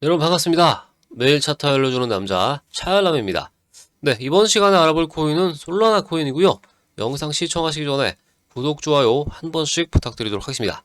여러분 반갑습니다. 매일 차트 알려주는 남자 차열남입니다. 네, 이번 시간에 알아볼 코인은 솔라나 코인이고요. 영상 시청하시기 전에 구독, 좋아요 한 번씩 부탁드리도록 하겠습니다.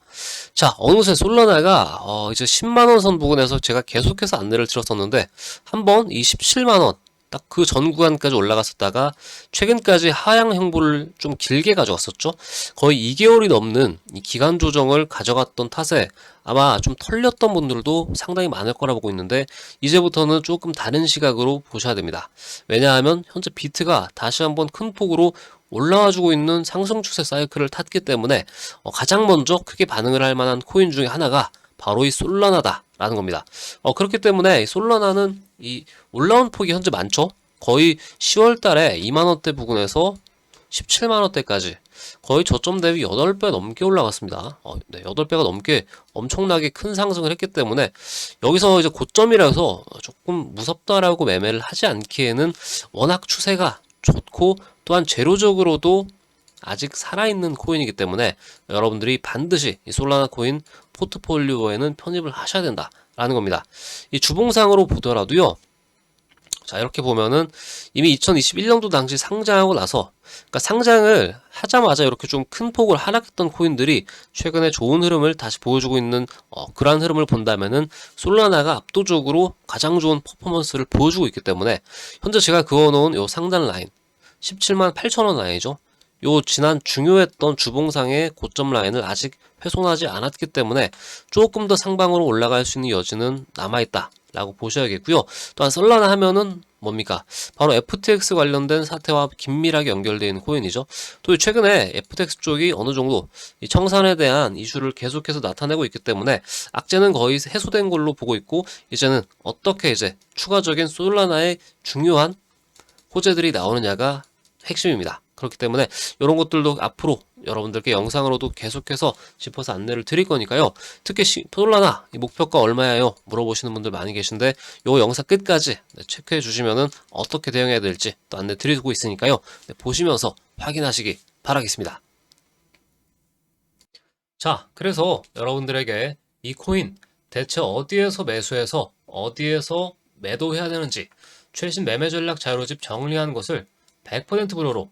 자, 어느새 솔라나가 어, 이제 10만원 선 부근에서 제가 계속해서 안내를 드렸었는데 한번 이 17만원 딱 그 전 구간까지 올라갔었다가 최근까지 하향 행보를 좀 길게 가져왔었죠. 거의 2개월이 넘는 이 기간 조정을 가져갔던 탓에 아마 좀 털렸던 분들도 상당히 많을 거라 보고 있는데 이제부터는 조금 다른 시각으로 보셔야 됩니다. 왜냐하면 현재 비트가 다시 한번 큰 폭으로 올라와주고 있는 상승 추세 사이클을 탔기 때문에 어, 가장 먼저 크게 반응을 할 만한 코인 중에 하나가 바로 이 솔라나다라는 겁니다. 어, 그렇기 때문에 이 솔라나는 이 올라온 폭이 현재 많죠. 거의 10월 달에 2만 원대 부근에서 17만 원대까지 거의 저점 대비 8배 넘게 올라갔습니다. 어, 네, 8배가 넘게 엄청나게 큰 상승을 했기 때문에 여기서 이제 고점이라서 조금 무섭다라고 매매를 하지 않기에는 워낙 추세가 좋고 또한 재료적으로도 아직 살아있는 코인이기 때문에 여러분들이 반드시 이 솔라나 코인 포트폴리오에는 편입을 하셔야 된다 라는 겁니다. 이 주봉상으로 보더라도요. 자, 이렇게 보면은 이미 2021년도 당시 상장하고 나서 그러니까 상장을 하자마자 이렇게 좀 큰 폭을 하락했던 코인들이 최근에 좋은 흐름을 다시 보여주고 있는 어, 그러한 흐름을 본다면은 솔라나가 압도적으로 가장 좋은 퍼포먼스를 보여주고 있기 때문에 현재 제가 그어놓은 요 상단 라인 17만 8천 원 라인이죠. 요 지난 중요했던 주봉상의 고점 라인을 아직 훼손하지 않았기 때문에 조금 더 상방으로 올라갈 수 있는 여지는 남아있다. 라고 보셔야겠고요. 또한 솔라나 하면은 뭡니까? 바로 FTX 관련된 사태와 긴밀하게 연결되어 있는 코인이죠. 또 최근에 FTX 쪽이 어느 정도 이 청산에 대한 이슈를 계속해서 나타내고 있기 때문에 악재는 거의 해소된 걸로 보고 있고 이제는 어떻게 이제 추가적인 솔라나의 중요한 호재들이 나오느냐가 핵심입니다. 그렇기 때문에 이런 것들도 앞으로 여러분들께 영상으로도 계속해서 짚어서 안내를 드릴 거니까요. 특히 시, 솔라나 이 목표가 얼마야요? 물어보시는 분들 많이 계신데 요 영상 끝까지 네, 체크해 주시면은 어떻게 대응해야 될지 또 안내 드리고 있으니까요. 네, 보시면서 확인하시기 바라겠습니다. 자, 그래서 여러분들에게 이 코인 대체 어디에서 매수해서 어디에서 매도해야 되는지 최신 매매 전략 자료집 정리한 것을 100% 무료로